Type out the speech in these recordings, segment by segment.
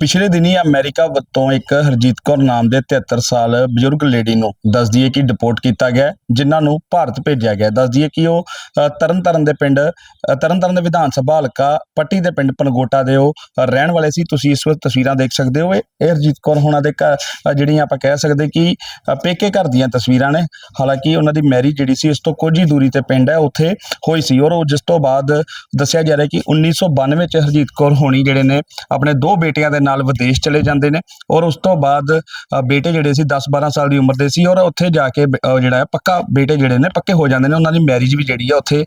ਪਿਛਲੇ ਦਿਨੀ ਅਮਰੀਕਾ ਵੱਲੋਂ ਇੱਕ ਹਰਜੀਤ ਕੌਰ ਨਾਮ ਦੇ 73 ਸਾਲ ਬਜ਼ੁਰਗ ਲੇਡੀ ਨੂੰ ਦੱਸ ਦਈਏ ਕਿ ਡਿਪੋਰਟ ਕੀਤਾ ਗਿਆ ਹੈ, ਜਿਨ੍ਹਾਂ ਨੂੰ ਭਾਰਤ ਭੇਜਿਆ ਗਿਆ ਹੈ। ਦੱਸ ਦਈਏ ਕਿ ਉਹ ਅ, ਤਰਨਤਾਰਨ ਦੇ ਪਿੰਡ ਅ, ਤਰਨਤਾਰਨ ਦੇ ਵਿਧਾਨ ਸਭਾ ਹਲਕਾ ਪੱਟੀ ਦੇ ਪਿੰਡ ਪਨਗੋਟਾ ਦੇ ਉਹ ਰਹਿਣ ਵਾਲੇ ਸੀ। ਤੁਸੀਂ ਇਸ ਵਕਤ ਤਸਵੀਰਾਂ ਦੇਖ ਸਕਦੇ ਹੋ। ਇਹ ਹਰਜੀਤ ਕੌਰ ਹੋਣਾ ਦੇ ਘਰ ਜਿਹੜੀਆਂ ਆਪਾਂ ਕਹਿ ਸਕਦੇ ਕਿ ਪੇਕੇ ਘਰ ਦੀਆਂ ਤਸਵੀਰਾਂ ਨੇ। ਹਾਲਾਂਕਿ ਉਹਨਾਂ ਦੀ ਮੈਰਿਜ ਜਿਹੜੀ ਸੀ ਇਸ ਤੋਂ ਕੁਝ ਹੀ ਦੂਰੀ ਤੇ ਪਿੰਡ ਹੈ ਉੱਥੇ ਹੋਈ ਸੀ। ਔਰ ਉਹ ਜਿਸ ਤੋਂ ਬਾਅਦ ਦੱਸਿਆ ਜਾ ਰਿਹਾ ਕਿ 1992 ਚ ਹਰਜੀਤ ਕੌਰ ਹੋਣੀ ਜਿਹੜੇ ਨੇ ਆਪਣੇ ਦੋ ਬੇਟਿਆਂ ਦੇ ਨਾਲ ਵਿਦੇਸ਼ ਚਲੇ ਜਾਂਦੇ ਨੇ ਔਰ ਉਸ ਤੋਂ ਬਾਅਦ ਬੇਟੇ ਜਿਹੜੇ ਸੀ 10-12 ਸਾਲ ਦੀ ਉਮਰ ਦੇ ਸੀ ਔਰ ਉੱਥੇ ਜਾ ਕੇ ਜਿਹੜਾ ਹੈ ਪੱਕਾ ਬੇਟੇ ਜਿਹੜੇ ਨੇ ਪੱਕੇ ਹੋ ਜਾਂਦੇ ਨੇ, ਉਹਨਾਂ ਦੀ ਮੈਰਿਜ ਵੀ ਜਿਹੜੀ ਆ ਉੱਥੇ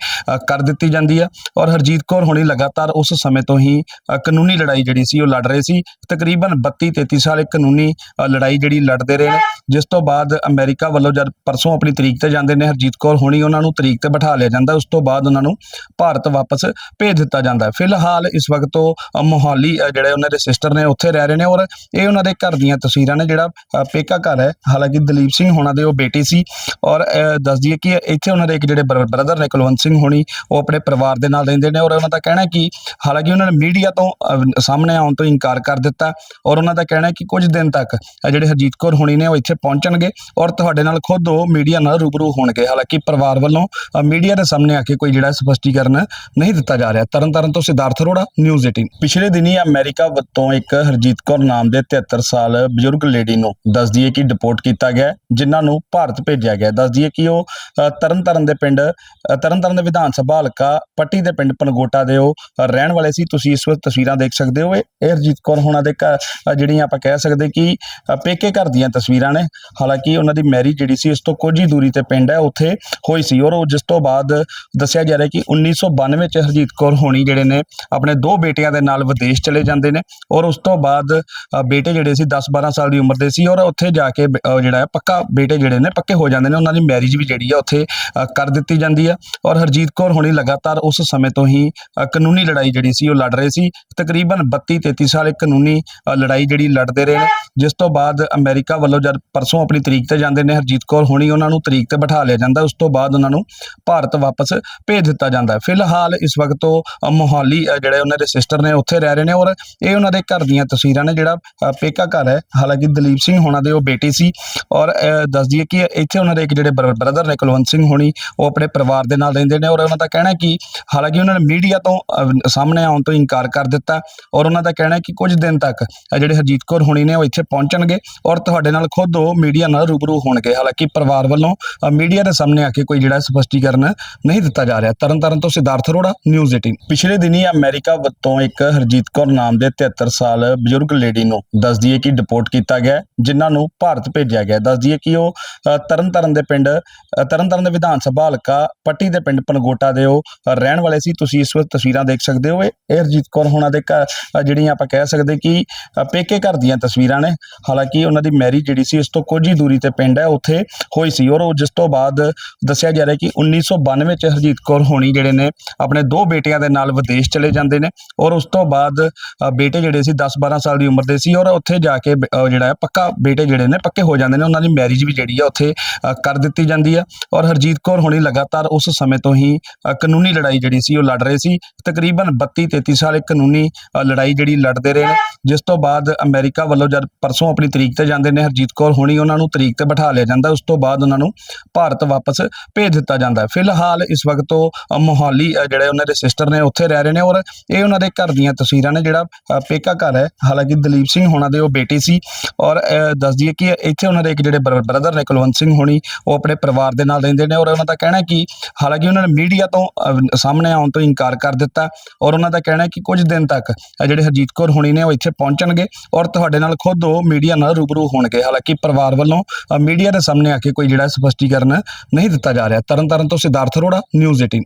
ਕਰ ਦਿੱਤੀ ਜਾਂਦੀ ਆ ਔਰ ਹਰਜੀਤ ਕੌਰ ਹੋਣੀ ਲਗਾਤਾਰ ਉਸ ਸਮੇਂ ਤੋਂ ਹੀ ਕਾਨੂੰਨੀ ਲੜਾਈ ਜਿਹੜੀ ਸੀ ਉਹ ਲੜ ਰਹੇ ਸੀ, ਤਕਰੀਬਨ 32-33 ਸਾਲ ਇੱਕ ਕਾਨੂੰਨੀ ਲੜਾਈ ਜਿਹੜੀ ਲੜਦੇ ਰਹੇ ਨੇ, ਜਿਸ ਤੋਂ ਬਾਅਦ ਅਮਰੀਕਾ ਵੱਲੋਂ ਜਦ ਪਰਸੋਂ ਆਪਣੀ ਤਰੀਕ ਤੇ ਜਾਂਦੇ ਨੇ, ਹਰਜੀਤ ਕੌਰ ਹੋਣੀ ਉਹਨਾਂ ਨੂੰ ਤਰੀਕ ਤੇ ਬਿਠਾ ਲਿਆ ਜਾਂਦਾ, ਉਸ ਤੋਂ ਬਾਅਦ ਉਹਨਾਂ ਨੂੰ ਭਾਰਤ ਵਾਪਸ ਭੇਜ ਦਿੱਤਾ ਜਾਂਦਾ ਫਿਲਹਾਲ ਇਸ ਵਕਤ ਤੋਂ ਮੋਹਾਲੀ ਜਿਹੜੇ ਉਹਨਾਂ ਦੇ ਸਿਸਟਰ ਨੇ ਉੱਥੇ ਰਹਿ ਰਹੇ ਨੇ ਔਰ ਇਹ ਉਹਨਾਂ ਦੇ ਘਰ ਦੀਆਂ ਤਸਵੀਰਾਂ ਨੇ ਜਿਹੜਾ ਪੇਕਾ ਘਰ ਹੈ। ਹਾਲਾਂਕਿ ਦਲੀਪ ਸਿੰਘ ਹੋਣਾ ਦੇ ਉਹ ਬੇਟੀ ਸੀ ਔਰ ਅ, ਦੱਸ ਦਈਏ ਕਿ ਇੱਥੇ ਉਹਨਾਂ ਦੇ ਇੱਕ ਜਿਹੜੇ ਬ੍ਰਦਰ ਨੇ ਕੁਲਵੰਤ ਸਿੰਘ ਹੋਣੀ ਉਹ ਆਪਣੇ ਪਰਿਵਾਰ ਦੇ ਨਾਲ ਰਹਿੰਦੇ ਨੇ ਔਰ ਉਹਨਾਂ ਦਾ ਕਹਿਣਾ ਕਿ ਹਾਲਾਂਕਿ ਉਹਨਾਂ ਨੇ ਮੀਡੀਆ ਤੋਂ ਸਾਹਮਣੇ ਆਉਣ ਤੋਂ ਇਨਕਾਰ ਕਰ ਦਿੱਤਾ ਔਰ ਉਹਨਾਂ ਦਾ ਕਹਿਣਾ ਹੈ ਕਿ ਕੁਝ ਦਿਨ ਤੱਕ ਜਿਹੜੇ ਹਰਜੀਤ ਕੌਰ ਹੋਣੀ ਨੇ ਉਹ ਇੱਥੇ ਪਹੁੰਚਣਗੇ ਔਰ ਤੁਹਾਡੇ ਨਾਲ ਖੁਦ ਉਹ ਮੀਡੀਆ ਨਾਲ ਰੂਬਰੂ ਹੋਣਗੇ। ਹਾਲਾਂਕਿ ਪਰਿਵਾਰ ਵੱਲੋਂ ਮੀਡੀਆ ਦੇ ਸਾਹਮਣੇ ਆ ਕੇ ਕੋਈ ਜਿਹੜਾ ਸਪਸ਼ਟੀਕਰਨ ਨਹੀਂ ਦਿੱਤਾ ਜਾ ਰਿਹਾ। ਤਰਨਤਾਰਨ ਤੋਂ ਸਿਧਾਰਥ ਅਰੋੜਾ ਨਿਊਜ਼ 18 ਪਿਛਲੇ ਦਿਨੀ ਅਮਰੀਕਾ ਵੱਲੋਂ ਇੱਕ ਹਰਜੀਤ ਕੌਰ ਨਾਮ ਦੇ 73 ਸਾਲ ਬਜ਼ੁਰਗ ਲੇਡੀ ਨੂੰ ਦੱਸ ਦਈਏ ਕਿ ਡਿਪੋਰਟ ਕੀਤਾ ਗਿਆ ਹੈ, ਜਿਨ੍ਹਾਂ ਨੂੰ ਭਾਰਤ ਭੇਜਿਆ ਗਿਆ ਹੈ। ਦੱਸ ਦਈਏ ਕਿ ਉਹ ਤਰਨਤਾਰਨ ਦੇ ਪਿੰਡ ਅ, ਤਰਨਤਾਰਨ ਦੇ ਵਿਧਾਨ ਸਭਾ ਹਲਕਾ ਪੱਟੀ ਦੇ ਪਿੰਡ ਪਨਗੋਟਾ ਦੇ ਉਹ ਰਹਿਣ ਵਾਲੇ ਸੀ। ਤੁਸੀਂ ਇਸ ਵਕਤ ਤਸਵੀਰਾਂ ਦੇਖ ਸਕਦੇ ਹੋ। ਇਹ ਹਰਜੀਤ ਕੌਰ ਹੋਣਾ ਦੇ ਘਰ ਜਿਹੜੀਆਂ ਆਪਾਂ ਕਹਿ ਸਕਦੇ ਕਿ ਪੇਕੇ ਘਰ ਦੀਆਂ ਤਸਵੀਰਾਂ ਨੇ। ਹਾਲਾਂਕਿ ਉਹਨਾਂ ਦੀ ਮੈਰਿਜ ਜਿਹੜੀ ਸੀ ਇਸ ਤੋਂ ਕੁਝ ਹੀ ਦੂਰੀ ਤੇ ਪਿੰਡ ਹੈ ਉੱਥੇ ਹੋਈ ਸੀ। ਔਰ ਉਹ ਜਿਸ ਤੋਂ ਬਾਅਦ ਦੱਸਿਆ ਜਾ ਰਿਹਾ ਕਿ 1992 ਚ ਹਰਜੀਤ ਕੌਰ ਹੋਣੀ ਜਿਹੜੇ ਨੇ ਆਪਣੇ ਦੋ ਬੇਟਿਆਂ ਦੇ ਨਾਲ ਵਿਦੇਸ਼ ਚਲੇ ਜਾਂਦੇ ਨੇ। ਔਰ ਉਸ ਤੋਂ ਬਾਅਦ ਬੇਟੇ ਜਿਹੜੇ ਸੀ 10-12 ਸਾਲ ਦੀ ਉਮਰ ਦੇ ਸੀ ਔਰ ਉੱਥੇ ਜਾ ਕੇ ਜਿਹੜਾ ਹੈ ਪੱਕਾ ਬੇਟੇ ਜਿਹੜੇ ਨੇ ਪੱਕੇ ਹੋ ਜਾਂਦੇ ਨੇ। ਉਹਨਾਂ ਦੀ ਮੈਰਿਜ ਵੀ ਜਿਹੜੀ ਆ ਉੱਥੇ ਅ, ਕਰ ਦਿੱਤੀ ਜਾਂਦੀ ਆ ਔਰ ਹਰਜੀਤ ਕੌਰ ਹੋਣੀ ਲਗਾਤਾਰ ਉਸ ਸਮੇਂ ਤੋਂ ਹੀ ਕਾਨੂੰਨੀ ਲੜਾਈ ਜਿਹੜੀ ਸੀ ਉਹ ਲੜ ਰਹੇ ਸੀ। ਤਕਰੀਬਨ 32-33 ਸਾਲ ਇੱਕ ਕਾਨੂੰਨੀ ਲੜਾਈ ਜਿਹੜੀ ਲੜਦੇ ਰਹੇ ਨੇ। ਜਿਸ ਤੋਂ ਬਾਅਦ ਅਮਰੀਕਾ ਵੱਲੋਂ ਜਦ ਪਰਸੋਂ ਆਪਣੀ ਤਰੀਕ ਤੇ ਜਾਂਦੇ ਨੇ ਹਰਜੀਤ ਕੌਰ ਹੋਣੀ ਉਹਨਾਂ ਨੂੰ ਤਰੀਕ ਤੇ ਬਿਠਾ ਲਿਆ ਜਾਂਦਾ। ਉਸ ਤੋਂ ਬਾਅਦ ਉਹਨਾਂ ਨੂੰ ਭਾਰਤ ਵਾਪਸ ਭੇਜ ਦਿੱਤਾ ਜਾਂਦਾ ਫਿਲਹਾਲ ਇਸ ਵਕਤ ਤੋਂ ਮੋਹਾਲੀ ਜਿਹੜੇ ਉਹਨਾਂ ਦੇ ਸਿਸਟਰ ਨੇ ਉੱਥੇ ਰਹਿ ਰਹੇ ਨੇ ਔਰ ਇਹ ਉਹਨਾਂ ਦੇ ਘਰ ਦੀਆਂ ਤਸਵੀਰਾਂ ਨੇ ਜਿਹੜਾ ਅ, ਪੇਕਾ ਘਰ ਹੈ। ਹਾਲਾਂਕਿ ਦਲੀਪ ਸਿੰਘ ਹੋਣਾ ਦੇ ਉਹ ਬੇਟੀ ਸੀ ਔਰ ਅ, ਦੱਸ ਦਈਏ ਕਿ ਇੱਥੇ ਉਹਨਾਂ ਦੇ ਇੱਕ ਜਿਹੜੇ ਬ੍ਰਦਰ ਨੇ ਕੁਲਵੰਤ ਸਿੰਘ ਹੋਣੀ ਉਹ ਆਪਣੇ ਪਰਿਵਾਰ ਦੇ ਨਾਲ ਰਹਿੰਦੇ ਨੇ ਔਰ ਉਹਨਾਂ ਦਾ ਕਹਿਣਾ ਹੈ ਕਿ ਹਾਲਾਂਕਿ ਉਹਨਾਂ ਨੇ ਮੀਡੀਆ ਤੋਂ ਅ, ਸਾਹਮਣੇ ਆਉਣ ਤੋਂ ਇਨਕਾਰ ਕਰ ਦਿੱਤਾ ਔਰ ਉਹਨਾਂ ਦਾ ਕਹਿਣਾ ਹੈ ਕਿ ਕੁਝ ਦਿਨ ਤੱਕ ਅ, ਜਿਹੜੇ ਹਰਜੀਤ ਕੌਰ ਹੋਣੀ ਨੇ ਉਹ ਇੱਥੇ ਪਹੁੰਚਣਗੇ ਔਰ ਤੁਹਾਡੇ ਨਾਲ ਖੁਦ ਉਹ ਮੀਡੀਆ ਨਾਲ ਰੂਬਰੂ ਹੋਣਗੇ। ਹਾਲਾਂਕਿ ਪਰਿਵਾਰ ਵੱਲੋਂ ਅ, ਮੀਡੀਆ ਦੇ ਸਾਹਮਣੇ ਆ ਕੇ ਕੋਈ ਜਿਹੜਾ ਸਪਸ਼ਟੀਕਰਨ ਨਹੀਂ ਦਿੱਤਾ ਜਾ ਰਿਹਾ। ਤਰਨਤਾਰਨ ਤੋਂ ਸਿਧਾਰਥ ਅਰੋੜਾ ਨਿਊਜ਼ 18 ਪਿਛਲੇ ਦਿਨੀ ਅਮਰੀਕਾ ਵੱਲੋਂ ਇੱਕ ਹਰਜੀਤ ਕੌਰ ਨਾਮ ਦੇ 73 ਸਾਲ ਬਜ਼ੁਰਗ ਲੇਡੀ ਨੂੰ ਦੱਸ ਦਈਏ ਕਿ ਡਿਪੋਰਟ ਕੀਤਾ ਗਿਆ ਹੈ, ਜਿਨ੍ਹਾਂ ਨੂੰ ਭਾਰਤ ਭੇਜਿਆ ਗਿਆ ਹੈ। ਦੱਸ ਦਈਏ ਕਿ ਉਹ ਅ, ਤਰਨਤਾਰਨ ਦੇ ਪਿੰਡ ਤਰਨਤਾਰਨ ਦੇ ਵਿਧਾਨ ਸਭਾ ਹਲਕਾ ਪੱਟੀ ਦੇ ਪਿੰਡ ਪਨਗੋਟਾ ਦੇ ਉਹ ਰਹਿਣ ਵਾਲੇ ਸੀ। ਤੁਸੀਂ ਇਸ ਵਕਤ ਤਸਵੀਰਾਂ ਦੇਖ ਸਕਦੇ ਹੋ। ਇਹ ਹਰਜੀਤ ਕੌਰ ਹੋਣਾ ਦੇ ਘਰ ਜਿਹੜੀਆਂ ਆਪਾਂ ਕਹਿ ਸਕਦੇ ਕਿ ਪੇਕੇ ਘਰ ਦੀਆਂ ਤਸਵੀਰਾਂ ਨੇ। ਹਾਲਾਂਕਿ ਉਹਨਾਂ ਦੀ ਮੈਰਿਜ ਜਿਹੜੀ ਸੀ ਇਸ ਤੋਂ ਕੁਝ ਹੀ ਦੂਰੀ ਤੇ ਪਿੰਡ ਹੈ, ਉੱਥੇ ਹੋਈ ਸੀ। ਔਰ ਉਹ ਜਿਸ ਤੋਂ ਬਾਅਦ ਦੱਸਿਆ ਜਾ ਰਿਹਾ ਕਿ 1992 ਚ ਹਰਜੀਤ ਕੌਰ ਹੋਣੀ ਜਿਹੜੇ ਨੇ, ਆਪਣੇ ਦੋ ਬੇਟਿਆਂ ਦੇ ਨਾਲ ਵਿਦੇਸ਼ ਚਲੇ ਜਾਂਦੇ ਨੇ। ਔਰ ਉਸ ਤੋਂ ਬਾਅਦ ਬੇਟੇ ਜਿਹੜੇ ਸੀ 10-12 ਸਾਲ ਦੀ ਉਮਰ ਦੇ ਸੀ। ਔਰ ਉੱਥੇ ਜਾ ਕੇ ਜਿਹੜਾ ਹੈ, ਪੱਕਾ ਬੇਟੇ ਜਿਹੜੇ ਨੇ, ਪੱਕੇ ਹੋ ਜਾਂਦੇ ਨੇ। ਉਹਨਾਂ ਦੀ ਮੈਰਿਜ ਵੀ ਜਿਹੜੀ ਆ ਉੱਥੇ ਕਰ ਦਿੱਤੀ ਜਾਂਦੀ ਹੈ। ਔਰ ਹਰਜੀਤ ਕੌਰ ਹੋਣੀ ਲਗਾਤਾਰ ਉਸ ਸਮੇਂ ਤੋਂ ਹੀ ਅ, ਕਾਨੂੰਨੀ ਲੜਾਈ ਜਿਹੜੀ ਸੀ ਉਹ ਲੜ ਰਹੇ ਸੀ। ਤਕਰੀਬਨ 32-33 ਸਾਲ ਇੱਕ ਕਾਨੂੰਨੀ ਅ, ਲੜਾਈ ਜਿਹੜੀ ਲੜਦੇ ਰਹੇ ਨੇ। ਜਿਸ ਤੋਂ ਬਾਅਦ ਅਮਰੀਕਾ ਵੱਲੋਂ ਜਦ ਪਰਸੋਂ ਆਪਣੀ ਤਰੀਕ ਤੇ ਜਾਂਦੇ ਨੇ ਹਰਜੀਤ ਕੌਰ ਹੋਣੀ ਉਹਨਾਂ ਨੂੰ ਤਰੀਕ ਤੇ ਬਿਠਾ ਲਿਆ ਜਾਂਦਾ। ਉਸ ਤੋਂ ਬਾਅਦ ਉਹਨਾਂ ਨੂੰ ਭਾਰਤ ਵਾਪਸ ਭੇਜ ਦਿੱਤਾ ਜਾਂਦਾ ਹੈ। ਫਿਲਹਾਲ ਇਸ ਵਕਤ ਉਹ ਅ, ਮੋਹਾਲੀ ਅ, ਜਿਹੜੇ ਉਹਨਾਂ ਦੇ ਸਿਸਟਰ ਨੇ ਉੱਥੇ ਰਹਿ ਰਹੇ ਨੇ ਔਰ ਇਹ ਉਹਨਾਂ ਦੇ ਘਰ ਦੀਆਂ ਤਸਵੀਰਾਂ ਨੇ ਜਿਹੜਾ ਅ, ਪੇਕਾ ਘਰ ਹੈ। ਹਾਲਾਂਕਿ ਦਲੀਪ ਸਿੰਘ ਹੋਣਾ ਦੇ ਉਹ ਬੇਟੀ ਸੀ ਔਰ ਅ, ਦੱਸ ਦਈਏ ਕਿ ਇੱਥੇ ਉਹਨਾਂ ਦੇ ਇੱਕ ਜਿਹੜੇ ਬ੍ਰਦਰ ਨੇ ਕੁਲਵੰਤ ਸਿੰਘ ਹੋਣੀ ਉਹ ਆਪਣੇ ਪਰਿਵਾਰ ਦੇ ਨਾਲ ਰਹਿੰਦੇ ਨੇ ਔਰ ਉਹਨਾਂ ਦਾ ਕਹਿਣਾ ਹੈ ਕਿ ਹਾਲਾਂਕਿ ਉਹਨਾਂ ਨੇ ਮੀਡੀਆ ਤੋਂ ਅ, ਸਾਹਮਣੇ ਆਉਣ ਤੋਂ ਇਨਕਾਰ ਕਰ ਦਿੱਤਾ ਔਰ ਉਹਨਾਂ ਦਾ ਕਹਿਣਾ ਹੈ ਕਿ ਕੁਝ ਦਿਨ ਤੱਕ ਅ, ਜਿਹੜੇ ਹਰਜੀਤ ਕੌਰ ਹੋਣੀ ਨੇ ਉਹ ਇੱਥੇ ਪਹੁੰਚਣਗੇ ਔਰ ਤੁਹਾਡੇ ਨਾਲ ਖੁਦ ਉਹ ਮੀਡੀਆ ਨਾਲ ਰੂਬਰੂ ਹੋਣਗੇ। ਹਾਲਾਂਕਿ ਪਰਿਵਾਰ ਵੱਲੋਂ ਅ, ਮੀਡੀਆ ਦੇ ਸਾਹਮਣੇ ਆ ਕੇ ਕੋਈ ਜਿਹੜਾ ਸਪਸ਼ਟੀਕਰਨ ਨਹੀਂ ਦਿੱਤਾ ਜਾ ਰਿਹਾ। ਤਰਨਤਾਰਨ ਤੋਂ ਸਿਧਾਰਥ ਅਰੋੜਾ ਨਿਊਜ਼ 18